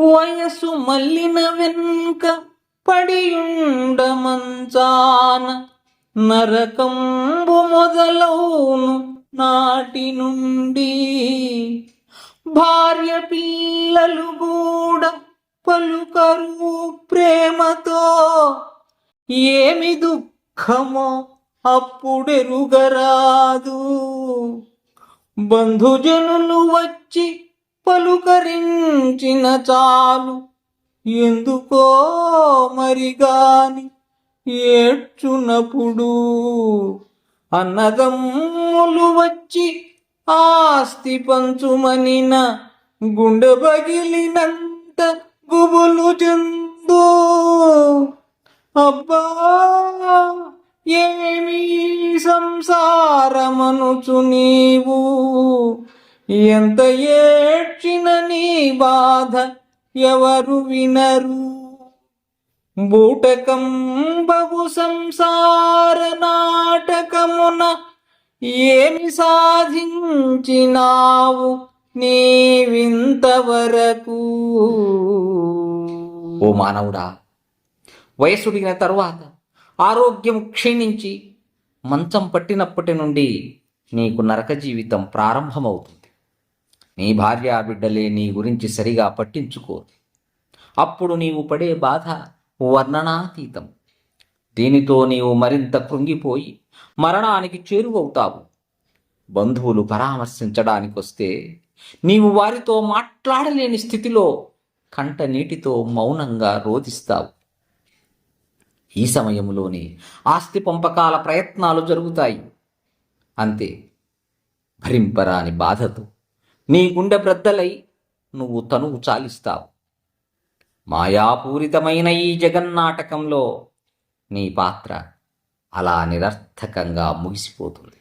వయసు మల్లిన వెనుక పడియుండ మంచాన నరకంబు మొదలవును నాటి నుండి. భార్య పిల్లలు కూడా పలుకరు ప్రేమతో. ఏమి దుఃఖమో అప్పుడెరుగరాదు. బంధుజనులు వచ్చి పలుకరించిన చాలు. ఎందుకో మరిగాని ఏడ్చునప్పుడు అన్నదమ్ములు వచ్చి ఆస్తి పంచుమనిన గుండె పగిలినంత గుబులు చెందు. అబ్బా ఏమి సంసారమనుచు నీవు? ఎంత ఏడ్చిన నీ బాధ ఎవరు వినరు. బూటకం బహు సంసార నాటకమున ఏమి సాధించినావు నీవింతవరకు ఓ మానవుడా వయసుడిగిన తరువాత ఆరోగ్యం క్షీణించి మంచం పట్టినప్పటి నుండి నీకు నరక జీవితం ప్రారంభమవుతుంది. నీ భార్య బిడ్డలే నీ గురించి సరిగా పట్టించుకోరు అప్పుడు నీవు పడే బాధ వర్ణనాతీతం. దీనితో నీవు మరింత కృంగిపోయి మరణానికి చేరువవుతావు. బంధువులు పరామర్శించడానికి వస్తే నీవు వారితో మాట్లాడలేని స్థితిలో కంట నీటితో మౌనంగా రోధిస్తావు. ఈ సమయంలోనే ఆస్తి పంపకాల ప్రయత్నాలు జరుగుతాయి. అంతే భరింపరాని బాధతో నీ గుండె బ్రద్దలై నువ్వు తనువు చాలిస్తావు. మాయాపూరితమైన ఈ జగన్నాటకంలో నీ పాత్ర అలా నిరర్థకంగా ముగిసిపోతుంది.